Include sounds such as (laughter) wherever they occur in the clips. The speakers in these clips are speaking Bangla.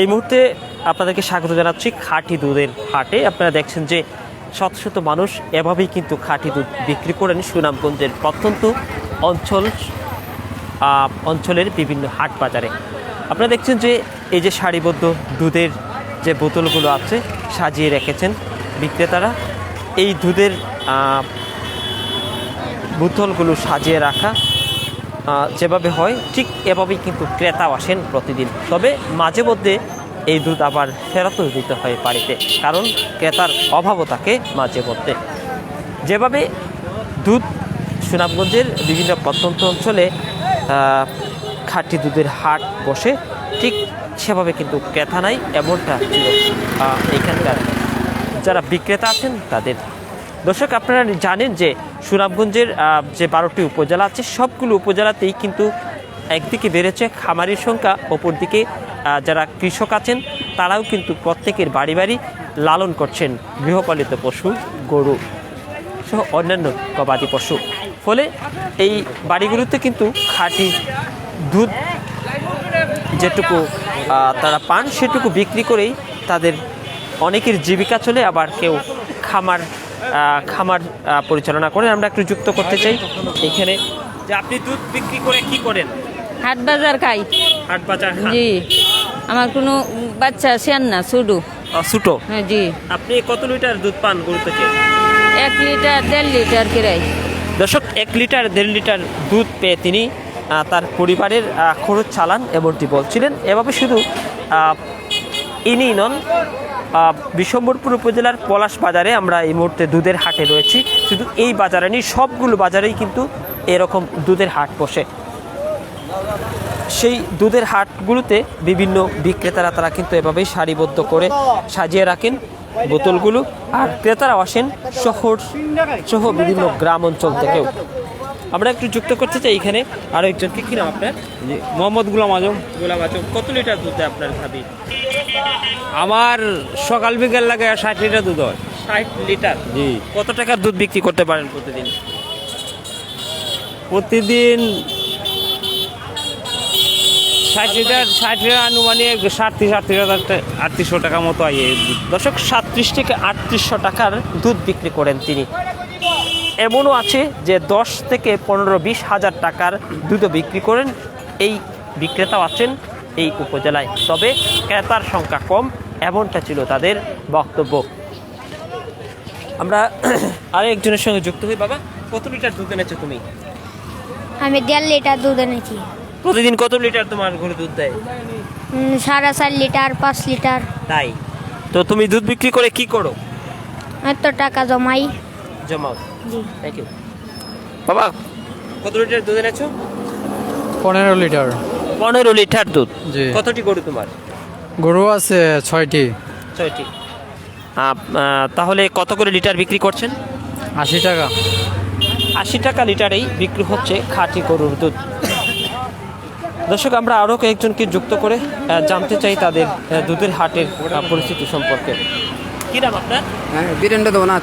এই মুহূর্তে আপনাদেরকে স্বাগত জানাচ্ছি খাঁটি দুধের হাটে। আপনারা দেখছেন যে শত শত মানুষ এভাবেই কিন্তু খাঁটি দুধ বিক্রি করেন সুনামগঞ্জের প্রত্যন্ত অঞ্চল অঞ্চলের বিভিন্ন হাট বাজারে। আপনারা দেখছেন যে এই যে সারিবদ্ধ দুধের যে বোতলগুলো আছে সাজিয়ে রেখেছেন বিক্রেতারা, এই দুধের বোতলগুলো সাজিয়ে রাখা যেভাবে হয়, ঠিক এভাবেই কিন্তু ক্রেতাও আসেন প্রতিদিন। তবে মাঝে মধ্যে এই দুধ আবার ফেরতও দিতে হয় বাড়িতে, কারণ ক্রেতার অভাবও থাকে মাঝে মধ্যে। যেভাবে দুধ সুনামগঞ্জের বিভিন্ন প্রত্যন্ত অঞ্চলে খাঁটি দুধের হাট বসে, ঠিক সেভাবে কিন্তু ক্রেতা নাই, এমনটা এখানকার যারা বিক্রেতা আছেন তাদের দর্শক, আপনারা জানেন যে সুনামগঞ্জের যে বারোটি উপজেলা আছে, সবগুলো উপজেলাতেই কিন্তু একদিকে বেড়েছে খামারির সংখ্যা, অপরদিকে যারা কৃষক আছেন, তারাও কিন্তু প্রত্যেকের বাড়ি বাড়ি লালন করছেন গৃহপালিত পশু, গরু সহ অন্যান্য গবাদি পশু। ফলে এই বাড়িগুলোতে কিন্তু খাঁটি দুধ যেটুকু তারা পান, সেটুকু বিক্রি করেই তাদের অনেকের জীবিকা চলে, আবার কেউ খামার খামার পরিচালনা করেন আমরা একটু যুক্ত করতে চাই। এখানে যে আপনি দুধ বিক্রি করে কি করেন? হাট বাজার খাই। হাট বাজার জি। আমার কোনো বাচ্চা সেন না আহ, ছোটো? হ্যাঁ জি। আপনি কত লিটার দুধ পান গরু থেকে? এক লিটার দেড় লিটার কিরাই। দর্শক এক লিটার দেড় লিটার দুধ পেয়ে তিনি তার পরিবারের খরচ চালান এমনটি বলছিলেন। এভাবে শুধু ইনি নন বিশ্বম্বরপুর উপজেলার পলাশ বাজারে আমরা এই মুহূর্তে দুধের হাটে রয়েছি। শুধু এই বাজারে নেই সবগুলো বাজারেই কিন্তু এরকম দুধের হাট বসে। সেই দুধের হাটগুলোতে বিভিন্ন বিক্রেতারা তারা কিন্তু এভাবেই সারিবদ্ধ করে সাজিয়ে রাখেন বোতলগুলো। আর ক্রেতারাও আসেন শহর সহ বিভিন্ন গ্রাম অঞ্চল থেকেও। আমরা একটু যুক্ত করতে চাই এখানে আরও একজনকে। কি নাম আপনার? মোহাম্মদ গুলাম আজম। গোলাম আজম কত লিটার দুধ আপনার ভাবি? আমার সকাল বিকেল লাগে ষাট লিটার দুধ হয়। ষাট লিটার? জি। কত টাকার দুধ বিক্রি করতে পারেন প্রতিদিন? প্রতিদিন ষাট লিটার ষাট লিটার আনুমানিক সাতত্রিশ আটত্রিশ হাজার আটত্রিশশো টাকা মতো আই এই দুধ। দশক সাতত্রিশ থেকে আটত্রিশশো টাকার দুধ বিক্রি করেন তিনি। এমনও আছে যে দশ থেকে পনেরো বিশ হাজার টাকার দুধও বিক্রি করেন। এই বিক্রেতাও আছেন এই উপজেলায়। তবে ক্রেতার সংখ্যা কম এমনটা ছিল তাদের বক্তব্য। আমরা (clears throat) আরও একজনের সঙ্গে যুক্ত হই। বাবা কত লিটার দুধ এনেছো তুমি? আমি দেড় লিটার দুধ এনেছি। প্রতিদিন কত লিটার তোমার ঘরে দুধ দেয়? সাড়ে চার লিটার পাঁচ লিটার। তাই? তো তুমি দুধ বিক্রি করে কি করো? এত টাকা জমাই। জমাও। জি। থ্যাংক ইউ বাবা কত লিটার দুধ এনেছো? পনেরো লিটার। পনেরো লিটার দুধ। জি। কতটি গরু তোমার? গরু আছে ছয়টি। ছয়টি। আপ- তাহলে কত করে লিটার বিক্রি করছেন? আশি টাকা। আশি টাকা লিটারেই বিক্রি হচ্ছে খাঁটি গরুর দুধ। দর্শক আমরা আরও কয়েকজনকে যুক্ত করে জানতে চাই তাদের দুধের হাটের পরিস্থিতি সম্পর্কে। কী নাম আপনার? হ্যাঁ বীরেন্দ্র দেবনাথ।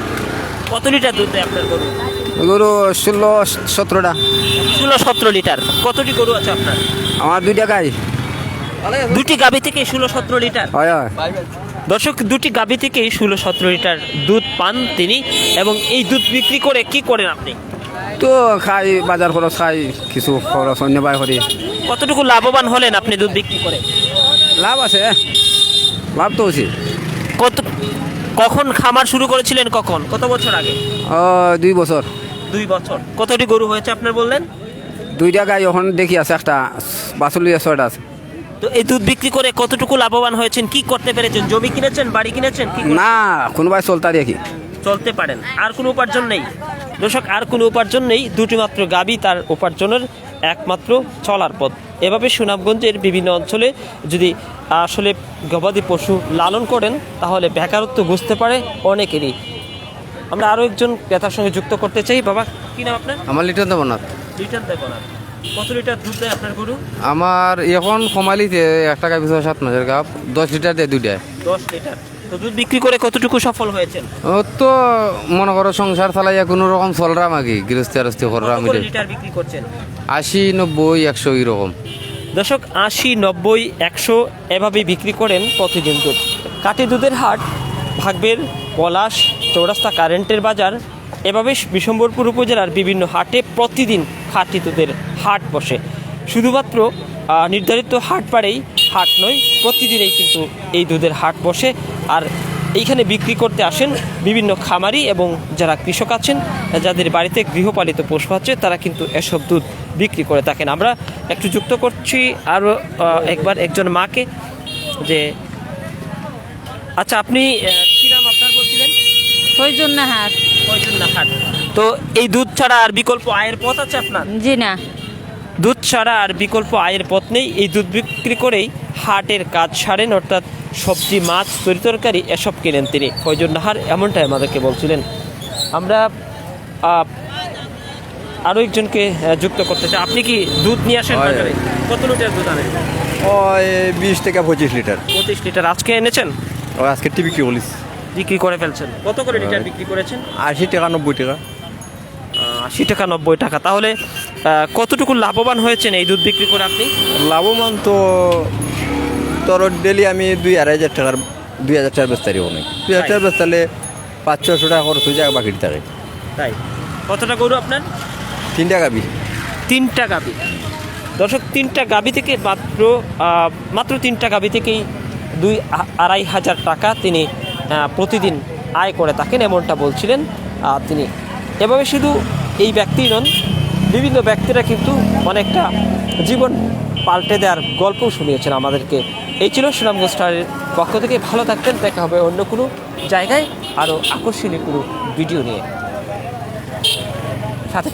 কত লিটার দুধ দেয় আপনার গরু গরু ষোলো সতেরোটা। ষোলো সতেরো লিটার। কতটি গরু আছে আপনার? আমার দুইটা গাই। দুটি গাভী থেকে ষোলো সতেরো লিটার? হয় হয়। দর্শক দুটি গাভী থেকে ষোলো সতেরো লিটার দুধ পান তিনি এবং এই দুধ বিক্রি করে কি করেন আপনি? তো খাই বাজার খরচ খাই কিছু খরচ অন্য বাই করি। কতটুকু লাভবান হলেন আপনি দুধ বিক্রি করে? লাভ আছে লাভ তো আছে। কত কখন খামার শুরু করেছিলেন কখন? কত বছর আগে? দুই বছর। দুই বছর। কতটি গরু হয়েছে আপনার বললেন? দুইটা গাই এখন দেখি আছে একটা বাছুলি ছয়টা আছে। তো এই দুধ বিক্রি করে কতটুকু লাভবান হয়েছেন? কি করতে পেরেছেন? জমি কিনেছেন বাড়ি কিনেছেন কি না কোনোবাই চলতা দেখি। চলতে পারেন। আর কোনো উপার্জন নেই। দর্শক আর কোনো উপার্জন নেই। দুটি মাত্র গাবি তার উপার্জনের একমাত্র চলার পথ। এভাবে সুনামগঞ্জের বিভিন্ন অঞ্চলে যদি আসলে গবাদি পশু লালন করেন তাহলে বেকারত্ব বুঝতে পারে অনেকেরই। আমরা আরও একজন ক্রেতার সঙ্গে যুক্ত করতে চাই। বাবা কি নাম আপনার? আমার লিটার দেবনাথ। লিটার দেবো না কত লিটার দুধ দেয় আপনার গরু? আমার এখন কমালিতে এক টাকা পিছু সাত মাসের কাপ দশ লিটার দেয় দুইটায় দশ লিটার। তো দুধ বিক্রি করে কতটুকু সফল হয়েছেন? ও তো মনে করো সংসার চালাইয়া কোনো রকম চলরাম আগে গৃহস্থী লিটার বিক্রি করছেন? আশি নব্বই একশো এরকম দর্শক আশি নব্বই একশো এভাবেই বিক্রি করেন প্রতিদিন দুধ। কাটি দুধের হাট ভাগবের, পলাশ, চৌরাস্তা কারেন্টের বাজার এভাবে বিশম্বরপুর উপজেলার বিভিন্ন হাটে প্রতিদিন খাঁটি দুধের হাট বসে। শুধুমাত্র নির্ধারিত হাট পাড়েই হাট নয়, প্রতিদিনই কিন্তু এই দুধের হাট বসে। আর এইখানে বিক্রি করতে আসেন বিভিন্ন খামারি এবং যারা কৃষক আছেন, যাদের বাড়িতে গৃহপালিত পশু আছে, তারা কিন্তু এসব দুধ বিক্রি করে থাকেন। আমরা একটু যুক্ত করছি আরও একবার একজন মাকে যে আচ্ছা আপনি কি নাম আপনার বলছিলেন? প্রয়োজন না হার হাট তো এই দুধ ছাড়া আর বিকল্প আয়ের পথ আছে আপনার? জি না। দুধ ছাড়া আর বিকল্প আয়ের পথ নেই। এই দুধ বিক্রি করেই হাটের কাজ সারেন অর্থাৎ সবজি মাছ তরি তরকারি এসব কেনেন তিনি। ফয়জুর নাহার এমনটাই আমাদেরকে বলছিলেন। আমরা আরও একজনকে যুক্ত করতে চাই। আপনি কি দুধ নিয়ে আসেন বাজারে? কত লিটার দুধ আনেন? ওই বিশ থেকে পঁচিশ লিটার। পঁচিশ লিটার। আজকে এনেছেন? ও আজকে টিভি কি বলিস? বিক্রি করে ফেলছেন। কত করে লিটার বিক্রি করেছেন? আশি টাকা নব্বই টাকা। আশি টাকা নব্বই টাকা। তাহলে কতটুকু লাভবান হয়েছেন এই দুধ বিক্রি করে আপনি? লাভবান তো তোর ডেলি আমি দুই আড়াই হাজার টাকার দুই হাজার টাকার বেচতে পারি অনেক দুই হাজার টাকার বেচতে হলে পাঁচ ছশো টাকা খরচ হয়ে যায় বাকি থাকে তাই? কতটা গরু আপনার? তিন গাবি। তিনটা গাবি। দর্শক তিনটা গাবি থেকে মাত্র মাত্র তিনটা গাবি থেকেই দুই আড়াই হাজার টাকা তিনি প্রতিদিন আয় করে থাকেন এমনটা বলছিলেন তিনি। এভাবে শুধু এই ব্যক্তি নন, বিভিন্ন ব্যক্তিরা কিন্তু অনেকটা জীবন পাল্টে দেওয়ার গল্পও শুনিয়েছেন আমাদেরকে। এই ছিল সুনামগঞ্জ স্টারের পক্ষ থেকে। ভালো থাকতেন দেখা হবে অন্য কোনো জায়গায় আরও আকর্ষণীয় কোনো ভিডিও নিয়ে। সাথে